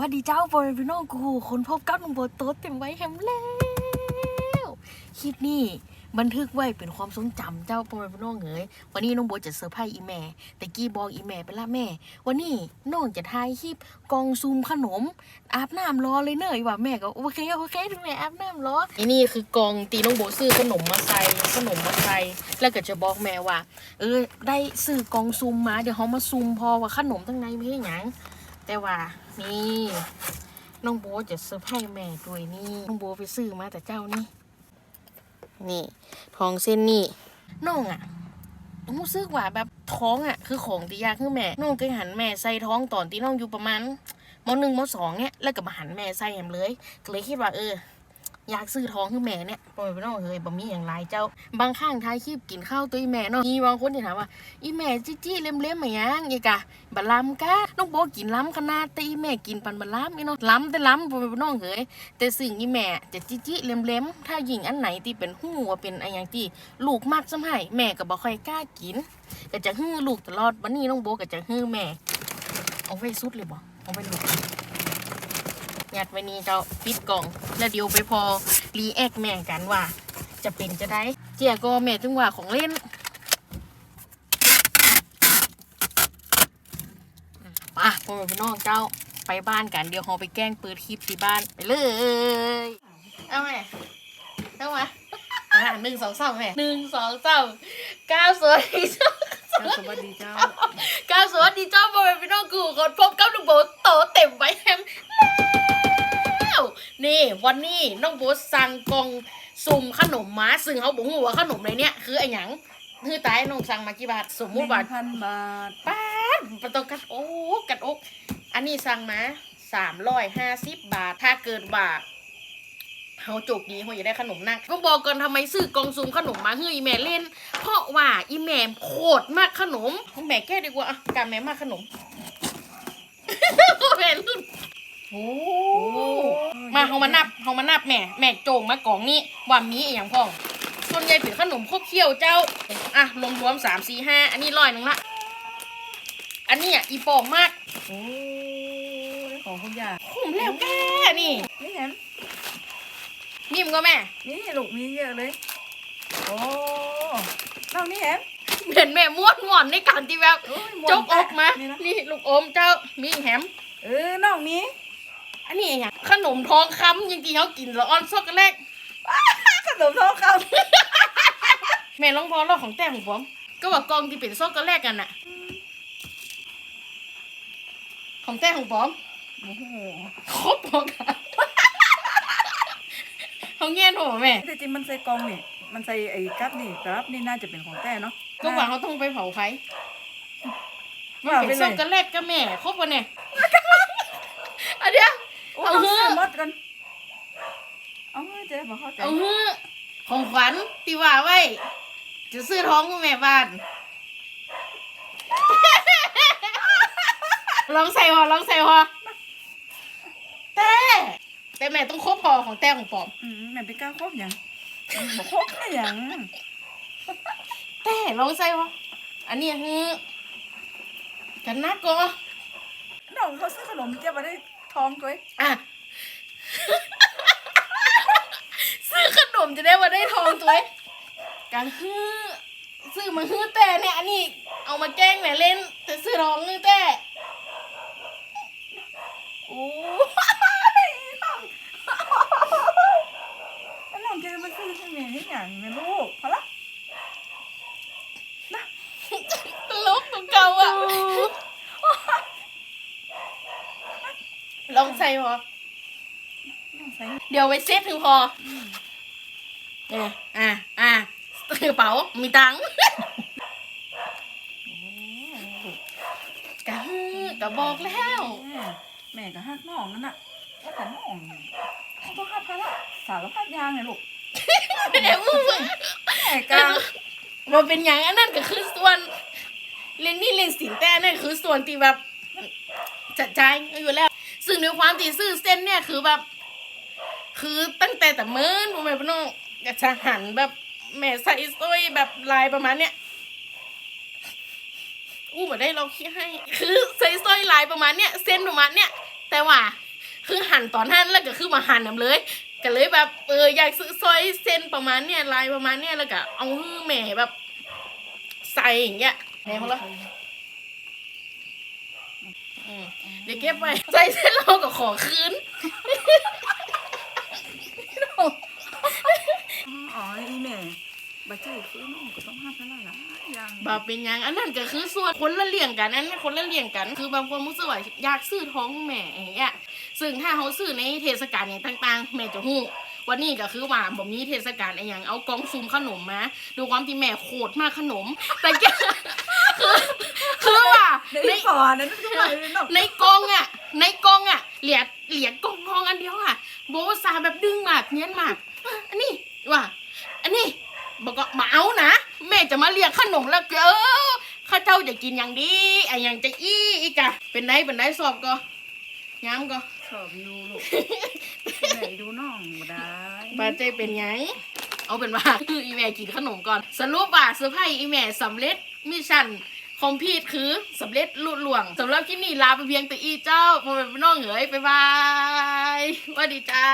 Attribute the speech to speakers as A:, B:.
A: วัสดีเจ้าบอยพี่น้องกูคนพบกับหนุ่มโบโต๊ดเต็มไว้แฮมแล้วคลิปนี้บันทึกไว้เป็นความทรงจำเจ้าบอยพี่น้องเอ๋ยวันนี้น้องโบจะเซอร์ไพรส์อีแม่แต่กี้บอกอีแม่ไปละแม่ วันนี้น้องจะถ่ายคลิปกองซูมขนม อาบน้ำรอเลยเนอะว่าแม่ก็โอเคโอเคแม่อาบน้ำรออันนี้คือกองตีน้องโบซื้อขนมมาใส่ขนมมาใส่แล้วก็จะบอกแม่ว่า เออได้ซื้อกองซูมมาเดี๋ยวเขามาซูมพอว่าขนมทั้งในไมีหยัง แต่ว่านี่น้องโบทจะเซอร์ไพรส์แม่ด้วยนี่น้องโบทไปซื้อมาแต่เจ้านี่นี่ทองเส้นนี่น้องอะรู้สึกว่าแบบท้องอะคือของที่ยากคือแม่น้องเคยหันแม่ใส่ท้องตอนที่น้องอยู่ประมาณมหนึ่งมสองเนี่ยแล้วก็มาหันแม่ใส่แหมเลยก็เลยคิดว่าเออ อยากซื้อท้องคือแม่เนี่ยปล่อยไปน้องเฮ้ยบ่มีอย่างไรเจ้า บางข้างท้ายคลิปกินข้าวตัวแม่เนาะมีบางคนที่ถามว่า อีแม่จี้จี้เล็มเล็มๆไหมยังอีกะบะลำกะน้องโบกินล้ำขนาดแต่อีแม่กินปันบะล้ำอีเนาะล้ำแต่ล้ำบ่ไปน้องเฮ้ยแต่สิ่งอีแม่จะจี้จี้เล็มเล็มๆถ้ายิงอันไหนที่เป็นหูว่าเป็นอะไรอย่างที่ลูกมักสำให้แม่ก็บ่ค่อยกล้ากินก็จะฮื้อลูกตลอดวันนี้น้องโบก็จะฮื้อแม่ เอาไว้สุดเลยบ่เอาไว้ลูก ยัดไว้นี่เจ้าปิดกล่องแล้วเดี๋ยวไปพอรีแอคแม่กันว่า จะเป็นจะได้เจียก็แม่ถึงว่าของเล่นป่ะพ่อแม่พี่น้องเจ้าไปบ้านกันเดี๋ยวเราไปแกล้งเปิดคลิปที่บ้านไปเลย เอาไหมเอามาอะหนึ่งสองสามแม่หนึ่งสองสามก้าวสวัสดีเจ้า
B: สวัสดีเจ้า
A: ก้าวสวัสดีเจ้าพ่อแม่พี่น้องกูคนพบกับน้องโบทโตเต็มไว้แฮมแล้ว นี่วันนี้น้องโบทสั่งกล่องสุ่มขนมม้าซึ่งเขาบอกว่าขนมในเนี้ยคือไอ้หยังคือตายน้องสั่งมากี่บาทสมมุติว่า
B: พันบาท
A: ป้าดมันต้องกัดโอ้กัดอก อันนี้สั่งมาสามร้อยห้าสิบบาท ถ้าเกิดว่าเขาจกดีเขาอยากได้ขนมนักต้องบอกก่อนทำไมซื้อกล่องซุมขนมมาเฮ้ยอีแม่เล่น เพราะว่าอีแม่โคตรมากขนมแม่แก้ดีกว่าอะการแม่มากขนมแม่รุ่น โอ้มาเขามานับเขามานับแม่ แม่โจงมากล่องนี้ว่ามีอหย่างพ่อง ส่วนใหญ่เป็นขนมครบเคี่ยวเจ้า อะรวมรวมๆสามสี่ห้าอันนี้ร้อยหนึ่งละ อันนี้อะอีโปองมาก
B: โอ้ยของคุณย่า
A: คุ้มแล้วแกนี่
B: นี่เห็น
A: นิ่มก็แม่
B: นี่ลูกมีเยอะเลย โอ้น้องนี่เห็น
A: เห็นแม่ม้วนหวอนในการที่แบบ
B: โอ้ยม่วน
A: จกออกมา
B: นี่นะ
A: นี่ลูกอมเจ้ามีแฮม
B: เออน้องนี้
A: อันนี้อย่างขนมทองคำยังที่เขากินแล้วออนซอกโกแลต
B: ขนมทองค
A: แม่ลองพอรอบของแต่ของผม ก็ว่ากองที่เป็นซอกโกแลตกันน่ะ ของแต่ของผมำ
B: โอ้โห
A: ครบพอกันเขาเงี้ยนผมแม่
B: แต่จริงมันใส่กล่องนี่ มันใส่ไอ้กั๊บนี่กั๊บนี่น่าจะเป็นของแต่เนาะ
A: ก็หวังเขาต้องไปเผาไฟ
B: ว่าไป
A: เป็น
B: เล
A: ซอก
B: ย
A: โกแลตก็แม่ครบปะเนี่ยอันเนี้ย
B: โอ้
A: เอา
B: เอา
A: เถ
B: ซื้
A: อะ
B: อมดกันเอาเฮ้ยเจ๊บอกเข้าใจ
A: เอาเฮ้อของขวัญที่ว่าไว้ จะซื้อท้องกับแม่บ้าน ลองใส่หอลองใส่หอแต่แต่แม่ต้องครบหอของแต่ของปอม
B: อืมแม่ไปกล้าครบยังบอกครบได้ยัง
A: แต่ลองใส่หออันนี้ฮือกันนักก็
B: น้องเขาซื้อขนมเจ๊มาได้ ทองตัวเอง
A: อะซื้อขนมจะได้มาได้ทองตัวเองกันฮือซื้อมาฮือแต่เนี่ยอันนี้เอามาแกล้งแม่เล่น แต่ซื้อทองฮือแต่
B: โอ้ยแล้วน้องเจ๊มาซื้อให้แม่นี่อย่างนะลูกพอละ
A: ตลกของเก่าอะ ลอง ใส่พอ
B: น้องใส่
A: เดี๋ยวไว้เซฟถึงพอเนี่ยอะอะกระเป๋ามีตังค์กะฮือกะบอกแล้ว
B: แม่แม่ก็ฮักน้องนั่นน่ะแล้วแต่น้องเขาต้องฮักพะละสารพัดอยางไงลูก
A: แม่อู้
B: แม่กลาง
A: มันเป็นอย่างอันนั้นก็คือส่วนเล่นนี่เล่นสินแต่อันนั่นคือส่วนที่แบบจัดใจายอยู่แล้ว ซึ่งในความที่ซื้อเส้นเนี่ยคือแบบ คือตั้งแต่แต่เมื่อผมแบบน้องกระชหันแบบแม่ใส่สร้อยแบบลายประมาณเนี้ยอู้มาได้เราคิดให้ คือใส่สร้อยลายประมาณเนี้ยเส้นประมาณเนี้ยแต่ว่า คือหันตอนนั้นแล้วก็คือมาหั่นนำเลยก็เลยแบบเอออยากซื้อซอยเส้นประมาณเนี้ยลายประมาณเนี้ยแล้วก็เอาฮื้อแม่แบบ ใส่อย่างเงี้ยแม่เขาละอืม เดี๋ยวเก็บไว้ใส่เส้นเราก็ขอคืน
B: อ๋ออีแม่บัจใจคือน้องก็ต้องห้าพันละละอย่าง
A: บาเป็นหยังอันนั้นก็คือส่วนคนละเลี่ยงกันอันนั้นคนละเลี่ยงกัน คือบางคนรู้สึกว่าอยากซื้อท้องแม่อย่างเงี้ยซึ่งถ้าเขาซื้อในเทศกาลอย่างต่าง ๆ แม่จะหู้ วันนี้ก็คือว่าบ่มีเทศกาลอะไรอย่างเอากล่องซุมขนมมาดูความที่แม่โคตรมากขนม แต่แกคือคือว่า
B: ใน
A: ใน
B: ก่อนนั้นก็ไปน้อง
A: ในกล่องอะ ในกล่องอะ เหลียเหลียกล่องกล่องอันเดียวอะ โบซาแบบดึงมากเนี้ยนมากอันนี้ว่า อันนี้บอกก็มาเอานะแม่จะมาเรียกขนมแล้วเออข้าเจ้าจะกินอย่างดีไอ้อย่างจะอี้อีกอะเป็นได้เป็นได้สอบก็ย้ำก็
B: ช อบอยู่ลูกแม่ดูน้องบ่ได้
A: บาดใจเป็นหยังเอาเป็นว่าคืออีแม่กินขนมก่อน สรุปว่าเซอร์ไพรส์อีแม่สำเร็จมิชชั่นคอมพีทคือสำเร็จลุล่วงสำหรับที่นี่ลาไปเพียงแต่อีเจ้าพอเป็นพี่น้องเหยบ๊ายบายสวัสดีเจ้า